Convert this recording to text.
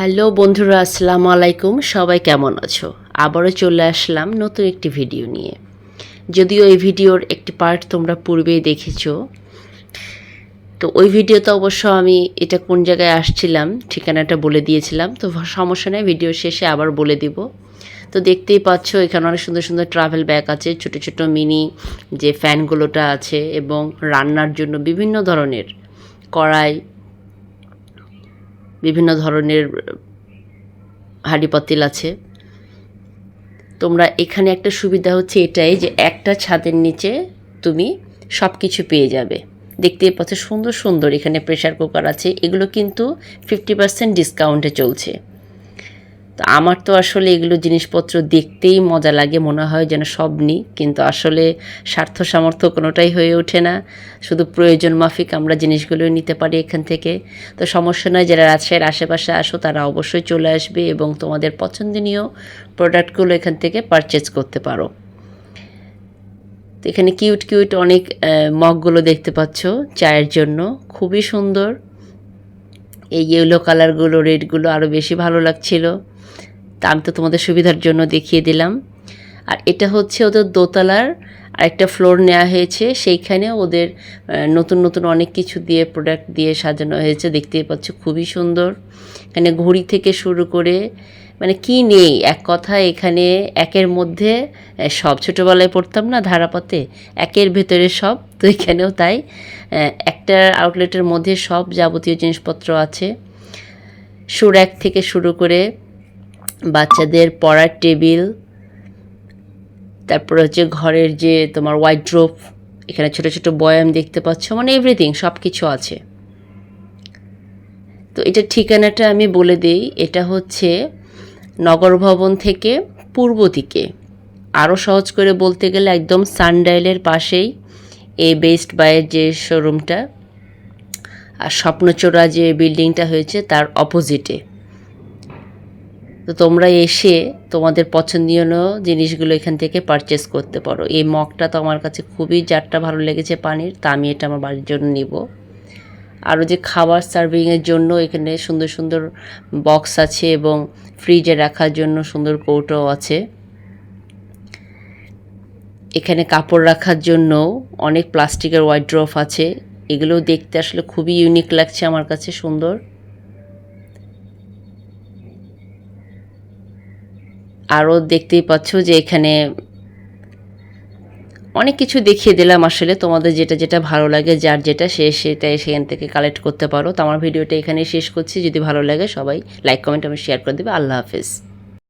Hello বন্ধুরা, আসসালামু আলাইকুম। সবাই কেমন আছো? আবারও চলে আসলাম নতুন একটি ভিডিও নিয়ে। যদিও এই ভিডিওর একটি পার্ট তোমরা পূর্বেই দেখেছ। তো ওই ভিডিওতে অবশ্য আমি এটা কোন জায়গায় আসছিলাম, ঠিকানাটা বলে দিয়েছিলাম। তো সমস্যা নেই ভিডিও শেষে আবার বলে দিব। তো দেখতেই পাচ্ছ, এখানে অনেক সুন্দর সুন্দর ট্রাভেল ব্যাগ আছে, ছোট ছোট মিনি যে ফ্যানগুলোটা আছে এবং রান্নার জন্য বিভিন্ন ধরনের কড়াই বিভিন্ন ধরনের হাঁড়িপাতিল আছে। তোমরা এখানে একটা সুবিধা হচ্ছে এটাই যে একটা ছাদের নিচে তুমি সব কিছু পেয়ে যাবে। দেখতে পাচ্ছ সুন্দর সুন্দর এখানে প্রেশার কুকার আছে। এগুলো কিন্তু ফিফটি পার্সেন্ট ডিসকাউন্টে চলছে। তো আমার তো আসলে এগুলো জিনিসপত্র দেখতেই মজা লাগে, মনে হয় যেন সব নিই। কিন্তু আসলে স্বার্থ সামর্থ্য কোনোটাই হয়ে ওঠে না। শুধু প্রয়োজন মাফিক আমরা জিনিসগুলো নিতে পারি এখান থেকে। তো সমস্যা নয়, যারা রাজশাহীর আশেপাশে আসো, তারা অবশ্যই চলে আসবে এবং তোমাদের পছন্দনীয় প্রোডাক্টগুলো এখান থেকে পারচেজ করতে পারো। তো এখানে কিউট কিউট অনেক মগগুলো দেখতে পাচ্ছ চায়ের জন্য। খুবই সুন্দর। এই ইয়েলো কালারগুলো রেডগুলো আরও বেশি ভালো লাগছিল। তা আমি তো তোমাদের সুবিধার জন্য দেখিয়ে দিলাম। আর এটা হচ্ছে ওদের দোতলার আরেকটা ফ্লোর নেওয়া হয়েছে। সেইখানে ওদের নতুন নতুন অনেক কিছু দিয়ে প্রোডাক্ট দিয়ে সাজানো হয়েছে। দেখতেই পাচ্ছ খুবই সুন্দর। এখানে ঘড়ি থেকে শুরু করে মানে কি নেই? এক কথা এখানে একের মধ্যে সব ছোটোবেলায় পড়তাম না ধারাপথে একের ভেতরে সব। তো এখানেও তাই একটা আউটলেটের মধ্যে সব যাবতীয় জিনিসপত্র আছে। সুরাক থেকে শুরু করে বাচ্চাদের পড়ার টেবিল, তারপর হচ্ছে ঘরের যে তোমার ওয়াইড্রোপ এখানে ছোট ছোট বয়াম দেখতে পাচ্ছ মানে এভরিথিং সব কিছু আছে। তো এটা ঠিকানাটা আমি বলে দিই, এটা হচ্ছে নগর ভবন থেকে পূর্ব দিকে। আরও সহজ করে বলতে গেলে একদম সানডাইলের পাশেই এই বেস্ট বাইয়ের যে শোরুমটা আর স্বপ্নচোরা যে বিল্ডিংটা হয়েছে, তার অপোজিটে তো তোমরা এসে তোমাদের পছন্দীয় জিনিসগুলো এখান থেকে পারচেস করতে পারো। এই মগটা তো আমার কাছে খুবই জারটা ভালো লেগেছে পানির, তা আমি এটা আমার বাড়ির জন্য নিব। আরও যে খাবার সার্ভিংয়ের জন্য এখানে সুন্দর সুন্দর বক্স আছে এবং ফ্রিজে রাখার জন্য সুন্দর কৌটোও আছে। এখানে কাপড় রাখার জন্য অনেক প্লাস্টিকের ওয়াইড্রফ আছে। এগুলো দেখতে আসলে খুবই ইউনিক লাগছে আমার কাছে, সুন্দর। আরও দেখতেই পাচ্ছ যে এখানে অনেক কিছু দেখিয়ে দিলাম আসলে। তোমাদের যেটা যেটা ভালো লাগে, যার যেটা সে সেটা সেখান থেকে কালেক্ট করতে পারো। তো আমার ভিডিওটা এখানেই শেষ করছি। যদি ভালো লাগে সবাই লাইক কমেন্ট আমি শেয়ার করে দেবে। আল্লাহ হাফেজ।